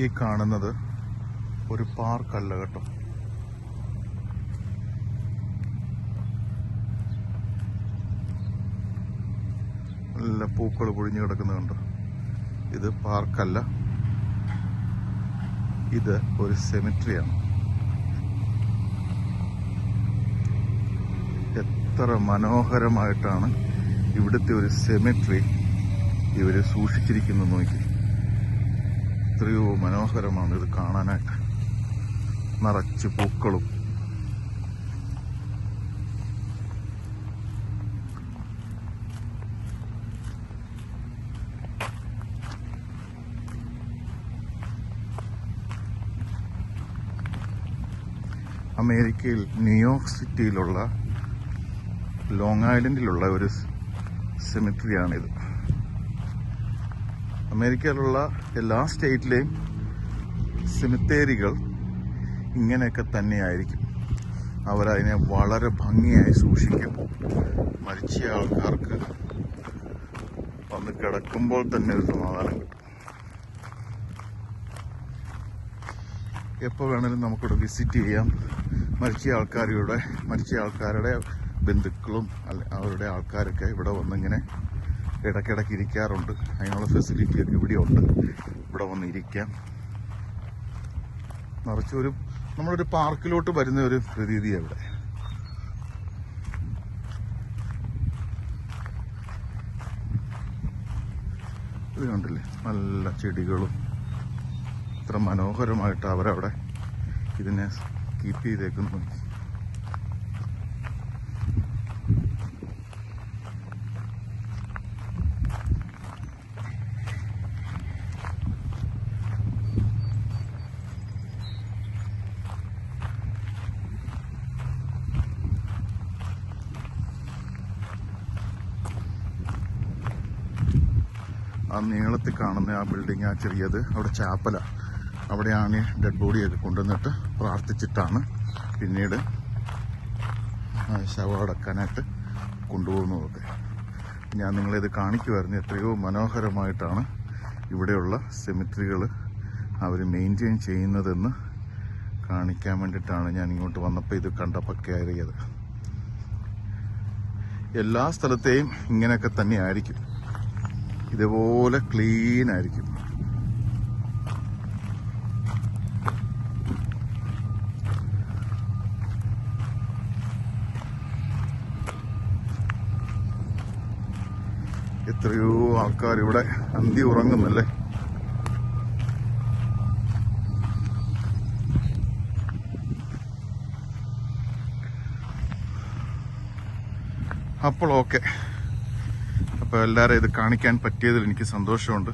ഈ കാണുന്നത് ഒരു പാർക്കല്ല കേട്ടോ. നല്ല പൂക്കൾ പൊഴിഞ്ഞു കിടക്കുന്നുണ്ട് ഇത് പാർക്കല്ല. ഇത് ഒരു സെമിട്രിയാണ്. എത്ര മനോഹരമായിട്ടാണ് ഇവിടുത്തെ ഒരു സെമിട്രി ഇവർ സൂക്ഷിച്ചിരിക്കുന്നത് നോക്കി. എത്രയോ മനോഹരമാണ് ഇത് കാണാനായിട്ട്. നിറച്ച് പൂക്കളും. അമേരിക്കയിൽ ന്യൂയോർക്ക് സിറ്റിയിലുള്ള ലോങ് ഐലൻഡിലുള്ള ഒരു സെമിട്രിയാണിത് അമേരിക്കയിലുള്ള എല്ലാ സ്റ്റേറ്റിലെയും സെമിത്തേരികൾ ഇങ്ങനെയൊക്കെ തന്നെയായിരിക്കും. അവരതിനെ വളരെ ഭംഗിയായി സൂക്ഷിക്കും. മരിച്ച ആൾക്കാർക്ക് വന്ന് കിടക്കുമ്പോൾ തന്നെ ഒരു സമാധാനം കിട്ടും. എപ്പോൾ വേണേലും നമുക്കിവിടെ വിസിറ്റ് ചെയ്യാം. മരിച്ച ആൾക്കാരുടെ മരിച്ച ആൾക്കാരുടെ ബന്ധുക്കളും അവരുടെ ആൾക്കാരൊക്കെ ഇവിടെ വന്നിങ്ങനെ ഇടയ്ക്കിടയ്ക്ക് ഇരിക്കാറുണ്ട്. അതിനുള്ള ഫെസിലിറ്റി ഒക്കെ ഇവിടെ ഉണ്ട്. ഇവിടെ വന്ന് ഇരിക്കാം. നിറച്ചൊരു നമ്മളൊരു പാർക്കിലോട്ട് വരുന്ന ഒരു പ്രതീതിയാണ് ഇവിടെ. ഇത് നല്ല ചെടികളും ഇത്ര മനോഹരമായിട്ട് അവരവിടെ ഇതിനെ കീപ്പ് ചെയ്തേക്കുന്നു. ആ നീളത്തിൽ കാണുന്ന ആ ബിൽഡിങ് ആ ചെറിയത് അവിടെ ചാപ്പല അവിടെയാണ് ഡെഡ് ബോഡിയൊക്കെ കൊണ്ടുവന്നിട്ട് പ്രാർത്ഥിച്ചിട്ടാണ് പിന്നീട് ആ ശവം അടക്കാനായിട്ട് കൊണ്ടുപോകുന്നതൊക്കെ. ഞാൻ നിങ്ങളിത് കാണിക്കുമായിരുന്നു. എത്രയോ മനോഹരമായിട്ടാണ് ഇവിടെയുള്ള സെമിത്രികൾ അവർ മെയിന്റെയിൻ ചെയ്യുന്നതെന്ന് കാണിക്കാൻ വേണ്ടിയിട്ടാണ് ഞാൻ ഇങ്ങോട്ട് വന്നപ്പോൾ ഇത് കണ്ടപ്പോൾ കയറിയത്. എല്ലാ സ്ഥലത്തെയും ഇങ്ങനെയൊക്കെ തന്നെ ആയിരിക്കും ഇതുപോലെ ക്ലീൻ ആയിരിക്കും. എത്രയോ ആൾക്കാർ ഇവിടെ അന്തി ഉറങ്ങുന്നല്ലേ? അപ്പോൾ ഓക്കെ അപ്പോൾ എല്ലാവരും ഇത് കാണിക്കാൻ പറ്റിയതിൽ എനിക്ക് സന്തോഷമുണ്ട്.